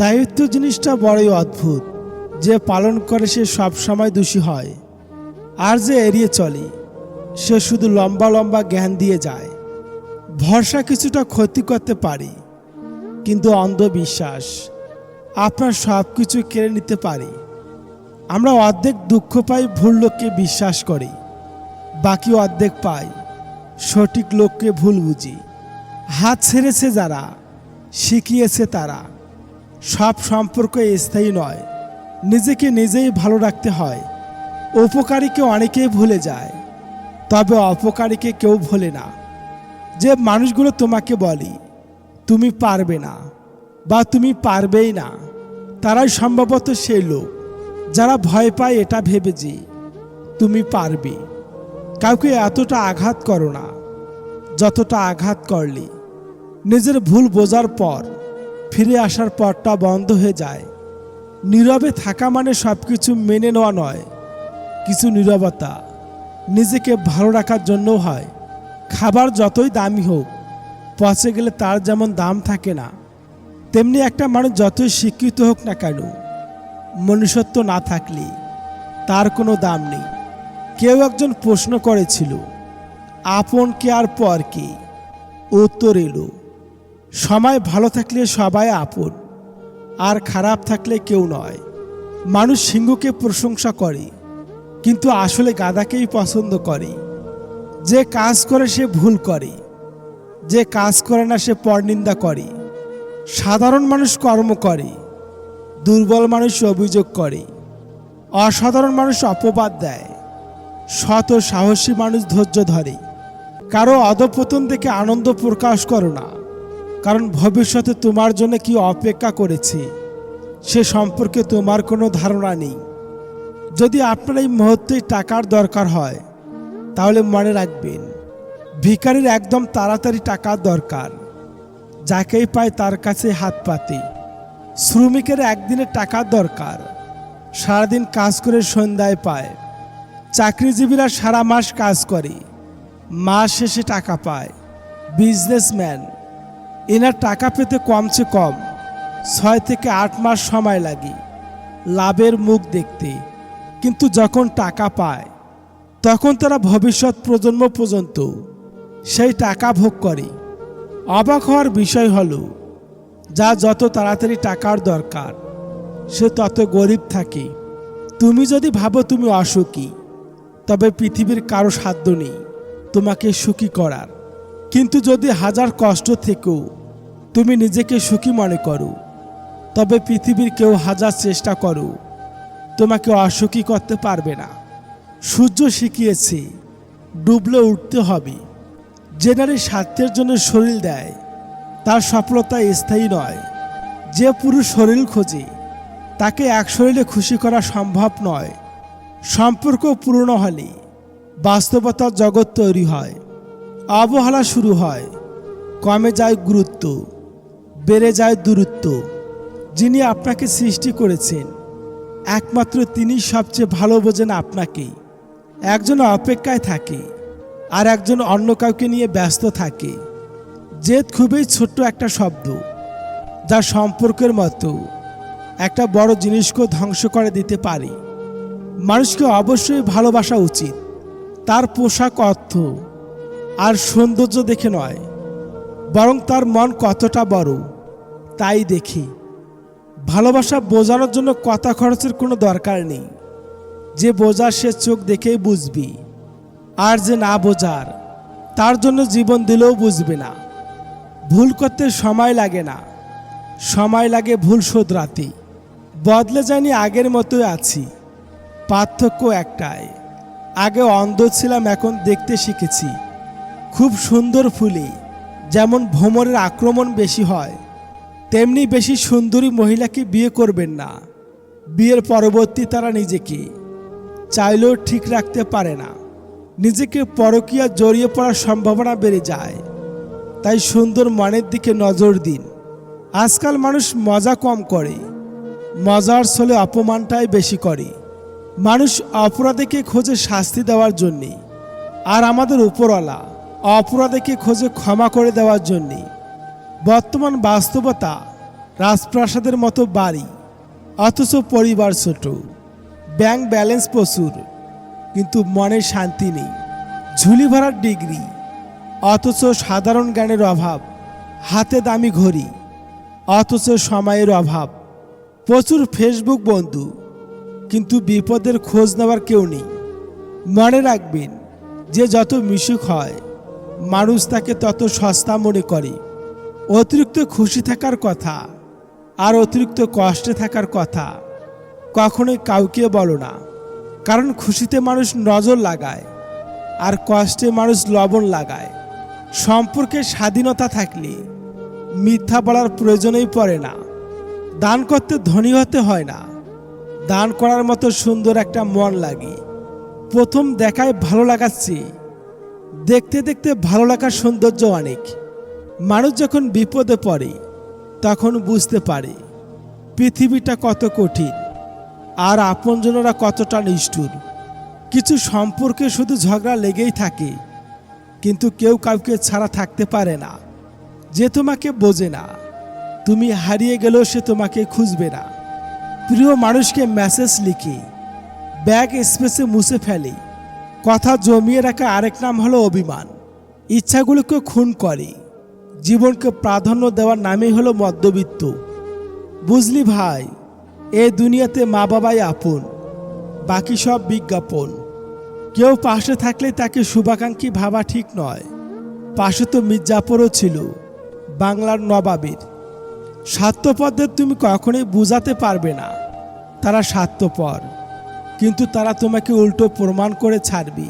দায়িত্ব জিনিসটা বড়ই অদ্ভুত, যে পালন করে সে সব সময় দোষী হয়। আর যে এড়িয়ে চলে, সে শুধু লম্বা লম্বা জ্ঞান দিয়ে যায়। ভরসা কিছুটা ক্ষতি করতে পারে, কিন্তু অন্ধবিশ্বাস আপনার সব কিছু কেড়ে নিতে পারে। আমরা অর্ধেক দুঃখ পাই, ভুল লোককে বিশ্বাস করি। বাকি অর্ধেক পাই, সঠিক লোককে ভুল বুঝি। হাত ছেড়েছে যারা, শিখিয়েছে তারা। সব সম্পর্ক স্থায়ী নয়। নিজেকে নিজেই ভালো রাখতে হয়। উপকারীকে অনেকেই ভুলে যায়, তবে অপকারীকে কেউ ভোলে না। যে মানুষগুলো তোমাকে বলি, তুমি পারবে না বা তুমি পারবেই না তারাই সম্ভবত সেই লোক যারা ভয় পায় এটা ভেবে যে, তুমি পারবে কাউকে এতটা আঘাত করো না। যতটা আঘাত করলে নিজের ভুল বোঝার পর ফিরে আসার পরটা বন্ধ হয়ে যায়। নীরবে থাকা মানে সব কিছু মেনে নেওয়া নয়। কিছু নীরবতা নিজেকে ভালো রাখার জন্যও হয়। খাবার যতই দামি হোক, পচে গেলে তার যেমন দাম থাকে না, তেমনি একটা মানুষ যতই শিক্ষিত হোক না কেন, মনুষ্যত্ব না থাকলে তার কোনো দাম নেই। কেউ একজন প্রশ্ন করেছিল, আপন কে আর পর কে? উত্তর এলো সময় ভালো থাকলে সবাই আপন, আর খারাপ থাকলে কেউ নয়। মানুষ সিংহকে প্রশংসা করে, কিন্তু আসলে গাদাকেই পছন্দ করে। যে কাজ করে সে ভুল করে, যে কাজ করে না সে পরনিন্দা করে। সাধারণ মানুষ কর্ম করে, দুর্বল মানুষ অভিযোগ করে, অসাধারণ মানুষ অপবাদ দেয় শত সাহসী মানুষ ধৈর্য ধরে। কারও অধপতন দেখে আনন্দ প্রকাশ করো না। কারণ ভবিষ্যতে তোমার জন্য কি অপেক্ষা করেছে, সে সম্পর্কে তোমার কোনো ধারণা নেই। যদি আপনার এই মুহূর্তে টাকার দরকার হয়, তাহলে মনে রাখবেন, ভিখারির একদম তাড়াতাড়ি টাকার দরকার, যাকেই পায় তার কাছে হাত পাতে। শ্রমিকের একদিনে টাকার দরকার, সারাদিন কাজ করে সন্ধ্যায় পায়। চাকরিজীবীরা সারা মাস কাজ করে, মাস শেষে টাকা পায়। বিজনেসম্যান এনার টাকা পেতে কমছে কম। ছয় থেকে আট মাস সময় লাগে লাভের মুখ দেখতে। কিন্তু যখন টাকা পায়, তখন তারা ভবিষ্যৎ প্রজন্ম পর্যন্ত সেই টাকা ভোগ করে। অবাক হওয়ার বিষয় হলো, যা যত তাড়াতাড়ি টাকার দরকার, সে তত গরিব থাকে। তুমি যদি ভাবো তুমি অসুখী, তবে পৃথিবীর কারও সাধ্য নেই তোমাকে সুখী করার। কিন্তু যদি হাজার কষ্ট থেকেও তুমি নিজেকে সুখী মনে করো। তবে পৃথিবীর কেউ হাজার চেষ্টা করো, তোমাকে অসুখী করতে পারবে না। সূর্য শিখিয়েছে, ডুবলে উঠতে হবে। যে নারী স্বার্থের জন্য শরীর দেয়, তার সফলতা স্থায়ী নয়। যে পুরুষ শরীর খোঁজে, তাকে এক শরীরে খুশি করা সম্ভব নয়। সম্পর্ক পূর্ণ হলে বাস্তবতার জগৎ তৈরি হয়। অবহেলা শুরু হয়। কমে যায় গুরুত্ব, বেড়ে যায় দূরত্ব। যিনি আপনাকে সৃষ্টি করেছেন, একমাত্র তিনি সবচেয়ে ভালো বোঝেন আপনাকে। একজন অপেক্ষায় থাকে, আর একজন অন্য কাউকে নিয়ে ব্যস্ত থাকে। জেদ খুবই ছোট্ট একটা শব্দ, যা সম্পর্কের মতো একটা বড় জিনিসকেও ধ্বংস করে দিতে পারে। মানুষকে অবশ্যই ভালোবাসা উচিত। তার পোশাক অর্থ আর সৌন্দর্য দেখে নয়, বরং তার মন কতটা বড়, তাই দেখি। ভালোবাসা বোঝানোর জন্য কথা খরচের কোনো দরকার নেই। যে বোঝার সে চোখ দেখেই বুঝবি, আর যে না বোঝার, তার জন্য জীবন দিলেও বুঝবে না। ভুল করতে সময় লাগে না, সময় লাগে ভুল শোধরাতে। বদলে যায়নি আগের মতোই আছি, পার্থক্য একটাই, আগে অন্ধ ছিলাম, এখন দেখতে শিখেছি। খুব সুন্দর ফুলে যেমন ভ্রমণের আক্রমণ বেশি হয়, তেমনি বেশি সুন্দরী মহিলাকে বিয়ে করবেন না। বিয়ের পরবর্তী তারা নিজেকে চাইলেও ঠিক রাখতে পারে না। নিজেকে পরকীয়া জড়িয়ে পড়ার সম্ভাবনা বেড়ে যায়। তাই সুন্দর মনের দিকে নজর দিন। আজকাল মানুষ মজা কম করে, মজার ছলে অপমানটাই বেশি করে। মানুষ অপরাধীকে খোঁজে শাস্তি দেওয়ার জন্যে, আর আমাদের উপরওয়ালা অপরাধীকে খোঁজে ক্ষমা করে দেওয়ার জন্যে। বর্তমান বাস্তবতা রাজপ্রাসাদের মতো বাড়ি, অথচ পরিবার ছোট, ব্যাংক ব্যালেন্স প্রচুর, কিন্তু মনে শান্তি নেই। ঝুলি ভরার ডিগ্রি, অথচ সাধারণ জ্ঞানের অভাব, হাতে দামি ঘড়ি, অথচ সময়ের অভাব। প্রচুর ফেসবুক বন্ধু, কিন্তু বিপদের খোঁজ নেওয়ার কেউ নেই। মনে রাখবেন, যে যত মিশুক হয় মানুষ তাকে তত সস্তা মনে করে। অতিরিক্ত খুশি থাকার কথা আর অতিরিক্ত কষ্টে থাকার কথা কখনোই কাউকে বলো না। কারণ খুশিতে মানুষ নজর লাগায় আর কষ্টে মানুষ লবণ লাগায়। সম্পর্কে স্বাধীনতা থাকলে মিথ্যা বলার প্রয়োজনেই পড়ে না। দান করতে ধনী হতে হয় না। দান করার মতো সুন্দর একটা মন লাগে। প্রথম দেখায় ভালো লাগাচ্ছে দেখতে দেখতে ভালো লাগার সৌন্দর্য অনেক। মানুষ যখন বিপদে পড়ে, তখন বুঝতে পারে পৃথিবীটা কত কঠিন আর আপনজনেরা কতটা নিষ্ঠুর। কিছু সম্পর্কে শুধু ঝগড়া লেগেই থাকে, কিন্তু কেউ কাউকে ছাড়া থাকতে পারে না। যে তোমাকে বোঝে না, তুমি হারিয়ে গেলেও সে তোমাকে খুঁজবে না। প্রিয় মানুষকে মেসেজ লিখি ব্যাগ স্পেসে মুছে ফেলে। কথা জমিয়ে রাখা আরেক নাম হলো অভিমান। ইচ্ছাগুলোকে খুন করে। জীবনকে প্রাধান্য দেওয়ার নামই হলো মধ্যবিত্ত। বুঝলি ভাই, এ দুনিয়াতে মা বাবাই আপন, বাকি সব বিজ্ঞাপন। কেউ পাশে থাকলে তাকে শুভাকাঙ্ক্ষী ভাবা ঠিক নয়। পাশে তো মির্জাপুরও ছিল, বাংলার নবাবের। স্বার্থপরদের তুমি কখনোই বুঝাতে পারবে না। তারা স্বার্থপর। কিন্তু তারা তোমাকে উল্টো প্রমাণ করে ছাড়বে।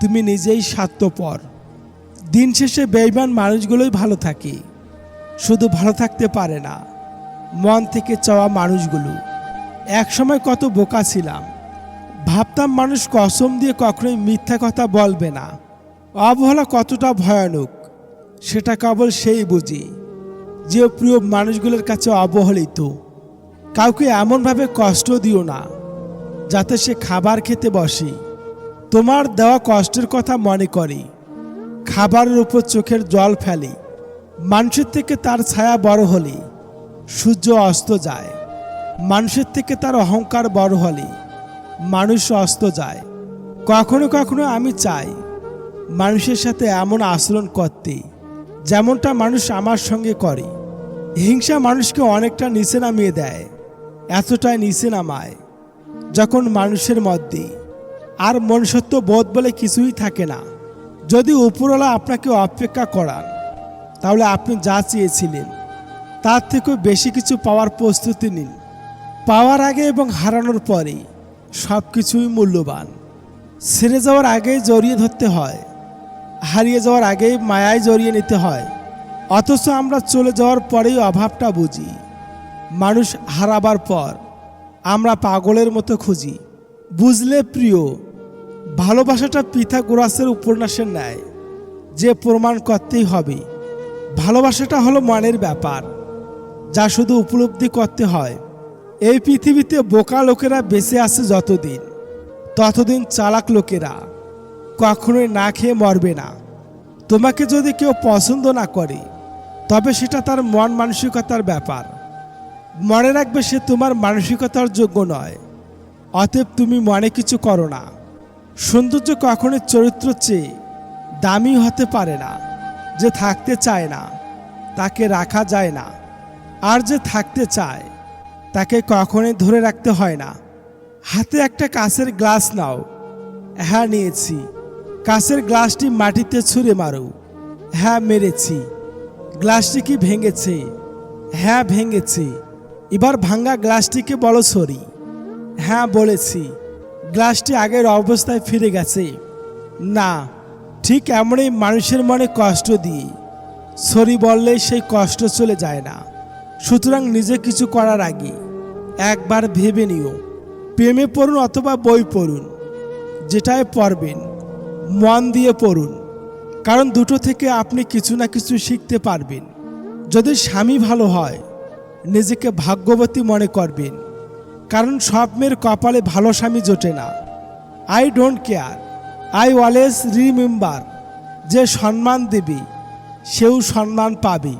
তুমি নিজেই স্বার্থপর। দিন শেষে বেইমান মানুষগুলোই ভালো থাকে। শুধু ভালো থাকতে পারে না, মন থেকে চাওয়া মানুষগুলো। একসময় কত বোকা ছিলাম। ভাবতাম মানুষ কসম দিয়ে কখনোই মিথ্যা কথা বলবে না। অবহেলা কতটা ভয়ানক, সেটা কেবল সেই বুঝি যে প্রিয় মানুষগুলোর কাছে অবহেলিত। কাউকে এমনভাবে কষ্ট দিও না। যাতে সে খাবার খেতে বসে। তোমার দেওয়া কষ্টের কথা মনে করে। খাবারের উপর চোখের জল ফেলে। মানুষের থেকে তার ছায়া বড় হলে। সূর্য অস্ত যায়। মানুষের থেকে তার অহংকার বড় হলে। মানুষ অস্ত যায়। কখনো কখনো আমি চাই মানুষের সাথে এমন আচরণ করতে, যেমনটা মানুষ আমার সঙ্গে করে। হিংসা মানুষকে অনেকটা নিচে নামিয়ে দেয়, এতটাই নিচে নামায়। যখন মানুষের মধ্যে আর মনুষ্যত্ব বোধ বলে কিছুই থাকে না, যদি উপরওয়ালা আপনাকে অপেক্ষা করান, তাহলে আপনি যা চেয়েছিলেন, তার থেকেও বেশি কিছু পাওয়ার প্রস্তুতি নিন। পাওয়ার আগে এবং হারানোর পরে সব কিছুই মূল্যবান। ছেড়ে যাওয়ার আগেই জড়িয়ে ধরতে হয়, হারিয়ে যাওয়ার আগেই মায়ায় জড়িয়ে নিতে হয়। অথচ আমরা চলে যাওয়ার পরেই অভাবটা বুঝি। মানুষ হারাবার পর আমরা পাগলের মতো খুঁজি। বুঝলে প্রিয়, ভালোবাসাটা পিথাগোরাসের উপন্যাসের ন্যায়, যে প্রমাণ করতেই হবে। ভালোবাসাটা হলো মনের ব্যাপার, যা শুধু উপলব্ধি করতে হয়। এই পৃথিবীতে বোকা লোকেরা বেঁচে আছে যতদিন, ততদিন চালাক লোকেরা কখনোই না খেয়ে মরবে না। তোমাকে যদি কেউ পছন্দ না করে, তবে সেটা তার মন মানসিকতার ব্যাপার। মনে রাখবে সে তোমার মানসিকতার যোগ্য নয়। অতএব তুমি মনে কিছু করো না। সৌন্দর্য কখনো চরিত্র চেয়ে দামি হতে পারে না, যে থাকতে চায় না, তাকে রাখা যায় না। আর যে থাকতে চায়, তাকে কখনোই ধরে রাখতে হয় না। হাতে একটা কাঁচের গ্লাস নাও। হ্যাঁ নিয়েছি। কাঁচের গ্লাসটি মাটিতে ছুঁড়ে মারো। হ্যাঁ মেরেছি। গ্লাসটি কি ভেঙেছে? হ্যাঁ ভেঙেছে। এবার ভাঙ্গা গ্লাসটিকে বলো, সরি। হ্যাঁ বলেছি। গ্লাসটি আগের অবস্থায় ফিরে গেছে। না, ঠিক এমনই মানুষের মনে কষ্ট দিয়ে সরি বললে সেই কষ্ট চলে যায় না। সুতরাং নিজে কিছু করার আগে একবার ভেবে নিও। প্রেমে পড়ুন অথবা বই পড়ুন যেটাই পড়বেন, মন দিয়ে পড়ুন। কারণ দুটো থেকে আপনি কিছু না কিছু শিখতে পারবেন। যদি স্বামী ভালো হয় নিজেকে ভাগ্যবতী মনে করবেন। কারণ সব মেয়ের কপালে ভালো স্বামী জোটে না। I don't care I always remember যে সম্মান দেবে, সেও সম্মান পাবে।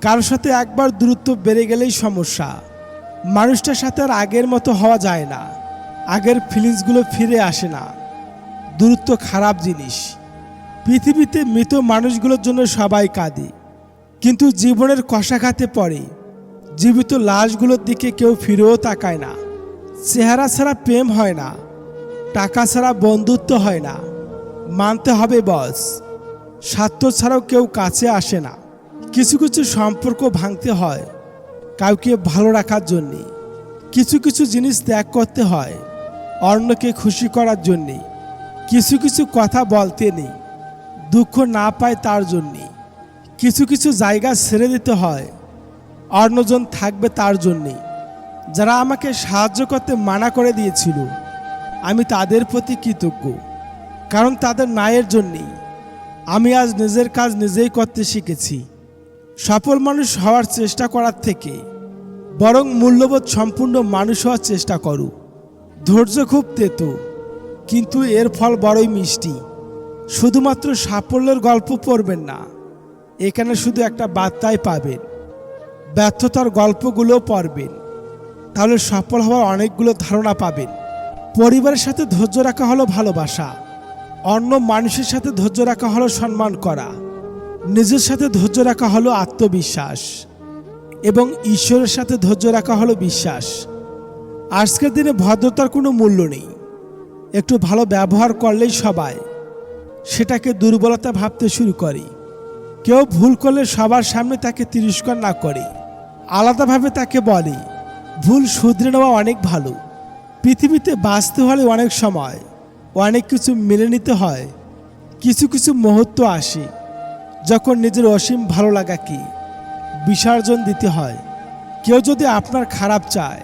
কারোর সাথে একবার দূরত্ব বেড়ে গেলেই সমস্যা। মানুষটার সাথে আর আগের মতো হওয়া যায় না। আগের ফিলিংসগুলো ফিরে আসে না। দূরত্ব খারাপ জিনিস। পৃথিবীতে মৃত মানুষগুলোর জন্য সবাই কাঁদে। কিন্তু জীবনের কষাঘাতে পড়ে। জীবিত লাশগুলোর দিকে কেউ ফিরেও তাকায় না। চেহারা ছাড়া প্রেম হয় না। টাকা ছাড়া বন্ধুত্ব হয় না। মানতে হবে বস। স্বার্থ ছাড়াও কেউ কাছে আসে না। কিছু কিছু সম্পর্ক ভাঙতে হয় কাউকে ভালো রাখার জন্যে। কিছু কিছু জিনিস ত্যাগ করতে হয় অন্যকে খুশি করার জন্যে। কিছু কিছু কথা বলতে নেই। দুঃখ না পায় তার জন্যে। কিছু কিছু জায়গা ছেড়ে দিতে হয়। অন্যজন থাকবে তার জন্যে যারা আমাকে সাহায্য করতে মানা করে দিয়েছিল, আমি তাদের প্রতি কৃতজ্ঞ, কারণ তাদের ন্যায়ের জন্যেই। আমি আজ নিজের কাজ নিজেই করতে শিখেছি। সফল মানুষ হওয়ার চেষ্টা করার থেকে বরং মূল্যবোধ সম্পূর্ণ মানুষ হওয়ার চেষ্টা করো। ধৈর্য খুব তেতো, কিন্তু এর ফল বড়ই মিষ্টি। শুধুমাত্র সাফল্যের গল্প পড়বেন না, এখানে শুধু একটা বার্তাই পাবেন। ব্যর্থতার গল্পগুলো পড়বেন। তাহলে সফল হওয়ার অনেকগুলো ধারণা পাবেন। পরিবারের সাথে ধৈর্য রাখা হলো ভালোবাসা। অন্য মানুষের সাথে ধৈর্য রাখা হলো সম্মান করা। নিজের সাথে ধৈর্য রাখা হলো আত্মবিশ্বাস। এবং ঈশ্বরের সাথে ধৈর্য রাখা হলো বিশ্বাস। আজকের দিনে ভদ্রতার কোনো মূল্য নেই। একটু ভালো ব্যবহার করলেই সবাই সেটাকে দুর্বলতা ভাবতে শুরু করে। কেউ ভুল করলে সবার সামনে তাকে তিরস্কার না করে। আলাদাভাবে তাকে বলে, ভুল শুধরে নেওয়া অনেক ভালো। পৃথিবীতে বাঁচতে হলে অনেক সময়, অনেক কিছু মেনে নিতে হয়, কিছু কিছু মুহূর্ত আসে, যখন নিজের অসীম ভালো লাগাকে বিসর্জন দিতে হয়। কেউ যদি আপনার খারাপ চায়,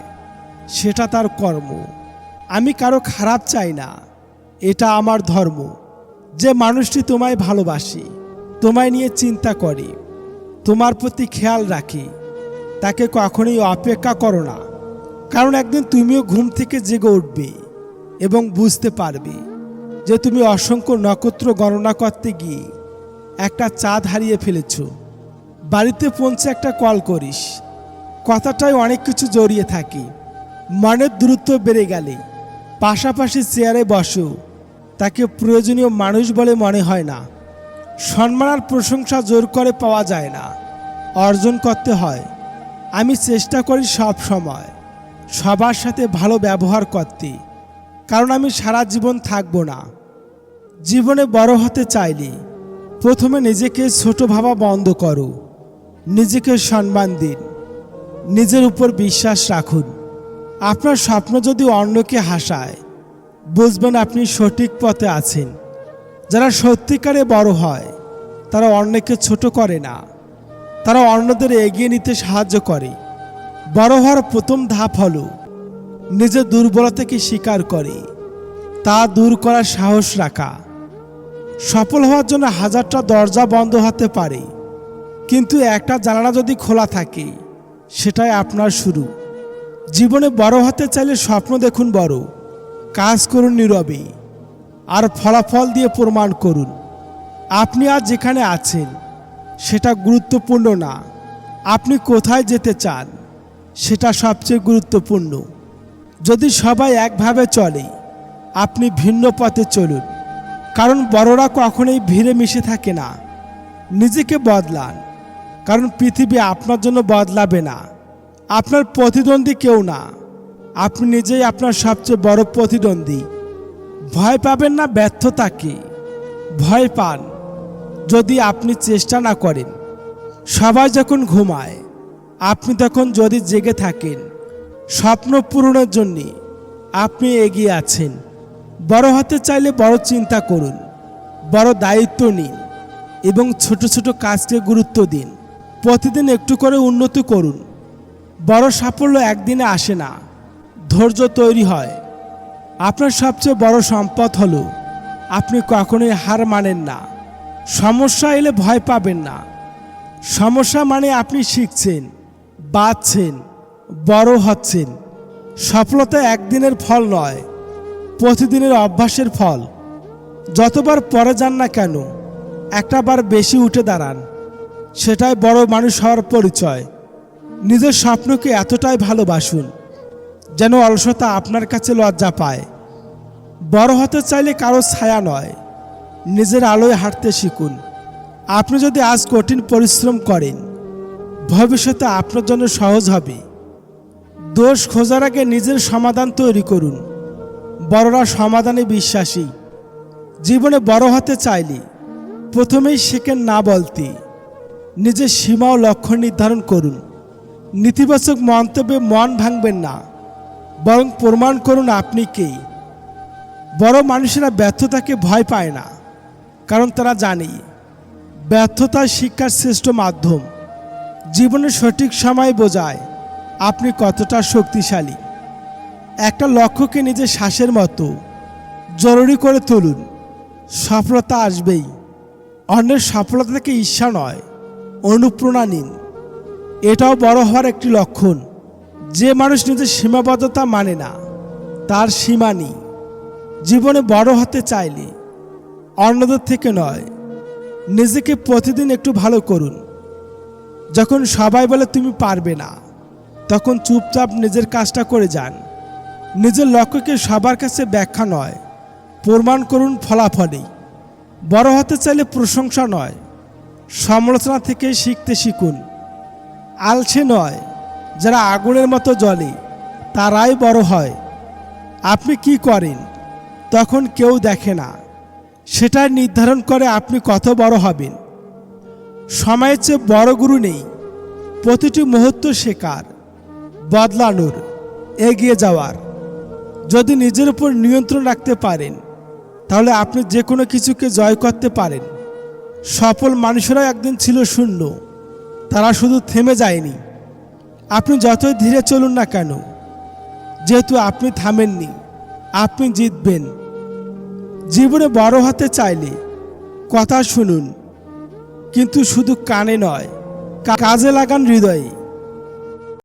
সেটা তার কর্ম। আমি কারও খারাপ চাই না, এটা আমার ধর্ম। যে মানুষটি তোমায় ভালোবাসে, তোমায় নিয়ে চিন্তা করে, তোমার প্রতি খেয়াল রাখে তাকে কখনোই অপেক্ষা করো না। কারণ একদিন তুমিও ঘুম থেকে জেগে উঠবে এবং বুঝতে পারবে যে তুমি অসংখ্য নক্ষত্র গণনা করতে গিয়ে একটা চাঁদ হারিয়ে ফেলেছ। বাড়িতে পৌঁছে একটা কল করিস। কথাটাই অনেক কিছু জড়িয়ে থাকে। মনের দূরত্ব বেড়ে গেলে। পাশাপাশি চেয়ারে বসো। তাকে প্রয়োজনীয় মানুষ বলে মনে হয় না। সম্মান আর প্রশংসা জোর করে পাওয়া যায় না। অর্জন করতে হয়। আমি চেষ্টা করি সব সময়। সবার সাথে ভালো ব্যবহার করতে, কারণ আমি সারা জীবন থাকব না। জীবনে বড় হতে চাইলে প্রথমে নিজেকে ছোট ভাবা বন্ধ করো। নিজেকে সম্মান দিন। নিজের উপর বিশ্বাস রাখুন। আপনার স্বপ্ন যদি অন্যকে হাসায়, বুঝবেন আপনি সঠিক পথে আছেন। যারা সত্যিকারে বড় হয়, তারা অন্যকে ছোট করে না। তারা অন্যদের এগিয়ে নিতে সাহায্য করে। বড় হওয়ার প্রথম ধাপ হলো নিজের দুর্বলতাকে স্বীকার করে, তা দূর করার সাহস রাখা। সফল হওয়ার জন্য হাজারটা দরজা বন্ধ হতে পারে, কিন্তু একটা জানালা যদি খোলা থাকে, সেটাই আপনার শুরু। জীবনে বড় হতে চাইলে স্বপ্ন দেখুন বড়, কাজ করুন নীরবে, আর ফলাফল দিয়ে প্রমাণ করুন। আপনি আজ যেখানে আছেন সেটা গুরুত্বপূর্ণ না। আপনি কোথায় যেতে চান, সেটা সবচেয়ে গুরুত্বপূর্ণ। যদি সবাই একভাবে চলে, আপনি ভিন্ন পথে চলুন। কারণ বড়রা কখনোই ভিড়ে মিশে থাকে না। নিজেকে বদলান। কারণ পৃথিবী আপনার জন্য বদলাবে না। আপনার প্রতিদ্বন্দ্বী কেউ না। আপনি নিজেই আপনার সবচেয়ে বড় প্রতিদ্বন্দ্বী। ভয় পাবেন না ব্যর্থতাকে। ভয় পান। যদি আপনি চেষ্টা না করেন, সবাই যখন ঘুমায়, আপনি তখন যদি জেগে থাকেন, স্বপ্ন পূরণের জন্য আপনি এগিয়ে আছেন। বড় হতে চাইলে বড় চিন্তা করুন, বড় দায়িত্ব নিন এবং ছোট ছোট কাজকে গুরুত্ব দিন। প্রতিদিন একটু করে উন্নতি করুন। বড় সাফল্য একদিনে আসে না, ধৈর্য তৈরি হয়। আপনার সবচেয়ে বড় সম্পদ হলো, আপনি কখনোই হার মানেন না। সমস্যা এলে ভয় পাবেন না। সমস্যা মানে আপনি শিখছেন, বাঁচছেন, বড় হচ্ছেন। সফলতা একদিনের ফল নয়, প্রতিদিনের অভ্যাসের ফল। যতবার পরে যান না কেন একটা বার বেশি উঠে দাঁড়ান। সেটাই বড় মানুষ হওয়ার পরিচয়। নিজের স্বপ্নকে এতটাই ভালোবাসুন, যেন অলসতা আপনার কাছে লজ্জা পায়। বড় হতে চাইলে কারও ছায়া নয়। নিজের আলোয় হাঁটতে শিখুন। আপনি যদি আজ কঠিন পরিশ্রম করেন, ভবিষ্যতে আপনার জন্য সহজ হবে। দোষ খোঁজার আগে নিজের সমাধান তৈরি করুন। বড়রা সমাধানে বিশ্বাসী। জীবনে বড় হতে চাইলে প্রথমেই শেখেন না বলতে। নিজের সীমা ও লক্ষ্য নির্ধারণ করুন। নেতিবাচক মন্তব্যে মন ভাঙবেন না। বরং প্রমাণ করুন আপনি কে। বড় মানুষেরা ব্যর্থতাকে ভয় পায় না। কারণ তারা জানে, ব্যর্থতা শিক্ষার শ্রেষ্ঠ মাধ্যম। জীবনের সঠিক সময় বোঝায় আপনি কতটা শক্তিশালী। একটা লক্ষ্যকে নিজের শ্বাসের মতো জরুরি করে তুলুন। সফলতা আসবেই। অন্যের সফলতা থেকে ঈর্ষা নয়, অনুপ্রেরণা নিন। এটাও বড় হওয়ার একটি লক্ষণ। যে মানুষ নিজের সীমাবদ্ধতা মানে না, তার সীমা নেই। জীবনে বড় হতে চাইলে অন্যদের থেকে নয়। নিজেকে প্রতিদিন একটু ভালো করুন। যখন সবাই বলে, তুমি পারবে না, তখন চুপচাপ নিজের কাজটা করে যান। নিজের লক্ষ্যকে সবার কাছে ব্যাখ্যা নয়, প্রমাণ করুন ফলাফলেই। বড় হতে চাইলে প্রশংসা নয়, সমালোচনা থেকে শিখতে শিখুন। আলছে নয়, যারা আগুনের মতো জলে তারাই বড় হয়। আপনি কি করেন? তখন কেউ দেখে না। সেটা নির্ধারণ করে আপনি কত বড় হবেন। সময়ের চেয়ে বড় গুরু নেই, প্রতিটি মুহূর্ত শেখার, বদলানোর, এগিয়ে যাওয়ার। যদি নিজের উপর নিয়ন্ত্রণ রাখতে পারেন, তাহলে আপনি যে কোনো কিছুকে জয় করতে পারেন। সফল মানুষেরা একদিন ছিল শূন্য, তারা শুধু থেমে যায়নি। আপনি যতই ধীরে চলুন না কেন, যেহেতু আপনি থামেননি, আপনি জিতবেন। জীবনে বড় হতে চাইলে কথা শুনুন কিন্তু শুধু কানে নয় কাজে লাগান হৃদয়ে।